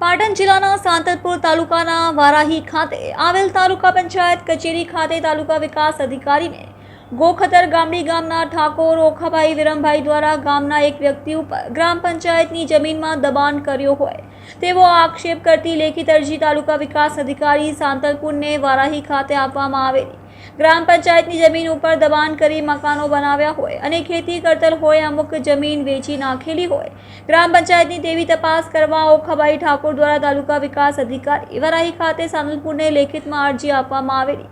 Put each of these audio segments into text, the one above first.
પાટણ જિલ્લાના સાંતલપુર તાલુકાના વારાહી ખાતે આવેલ તાલુકા પંચાયત કચેરી ખાતે તાલુકા વિકાસ અધિકારીને ગોખતર ગામડી ગામના ઠાકોર ઓખાભાઈ વિરમભાઈ દ્વારા ગામના એક વ્યક્તિ ઉપર ગ્રામ પંચાયતની જમીનમાં દબાણ કર્યો હોય. તેવો આક્ષેપ કરતી લેખિત અરજી તાલુકા વિકાસ અધિકારી સાંતલપુરને વારાહી ખાતે આપવામાં આવેલી ગ્રામ પંચાયતની જમીન ઉપર દબાણ કરી મકાનો બનાવ્યા હોય અને ખેતી કરતલ હોય અમુક જમીન વેચી નાખેલી હોય. ગ્રામ પંચાયતની તેવી તપાસ કરવા ઓખાભાઈ ઠાકોર દ્વારા તાલુકા વિકાસ અધિકારી વરાહી ખાતે સાંતલપુરને લેખિતમાં અરજી આપવામાં આવેલી.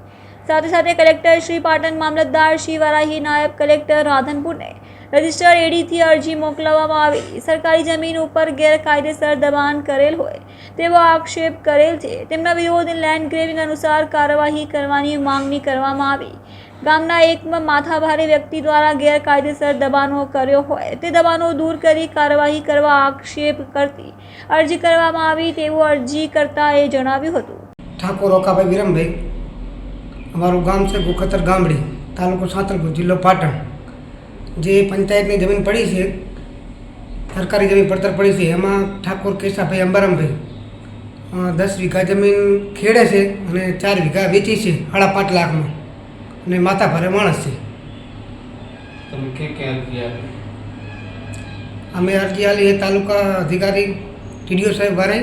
સાથે સાથે કલેક્ટર શ્રી પાટણ મામલતદાર શ્રી વરાહી નાયબ કલેક્ટર રાધનપુરને રજિસ્ટર એડીથી અરજી મોકલવામાં આવી. સરકારી જમીન ઉપર ગેરકાયદેસર દબાણ કરેલ હોય તેવો આક્ષેપ કરેલ છે. તેમના વિરોધ લેન્ડ ગ્રેવિંગ અનુસાર કાર્યવાહી કરવાની માંગણી કરવામાં આવી. ગામના એક માથાભારે વ્યક્તિ દ્વારા ગેરકાયદેસર દબાણો કર્યો હોય તે દબાણો દૂર કરી કાર્યવાહી કરવા આક્ષેપ કરતી અરજી કરવામાં આવી તેવું અરજી કરતા એ જણાવ્યું હતું. ઠાકોર રોકાભાઈ વિરમભાઈ. અમારું ગામ છે ગુખતર ગામડી, તાલુકો સાંતલપુર, જિલ્લો પાટણ. જે પંચાયતની જમીન પડી છે સરકારી જમીન પડતર પડી છે એમાં ઠાકોર કેશાભાઈ અંબારામભાઈ દસ વીઘા જમીન ખેડે છે અને ચાર વીઘા વેચી છે સાડા પાંચ લાખમાં. અને માતા ભારે માણસ છે. તમે કે ક્યાં અમે અરજી આલી એ તાલુકા અધિકારી ટીડીઓ સાહેબ વારે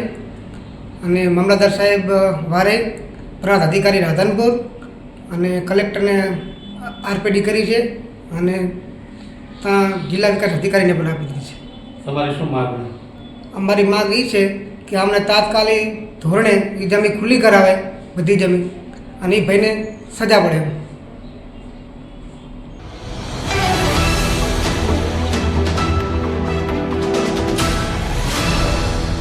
અને મામલતદાર સાહેબ વારે પ્રાંત અધિકારી રાધનપુર અને કલેક્ટરને આરપીડી કરી છે અને જિલ્લા વિકાસ અધિકારીને પણ આપી દીધી છે. તમારી શું માગણી અમારી માંગ એ છે કે અમને તાત્કાલિક ધોરણે એ જમીન ખુલ્લી કરાવે બધી જમીન અને એ ભાઈને સજા પડે એમ.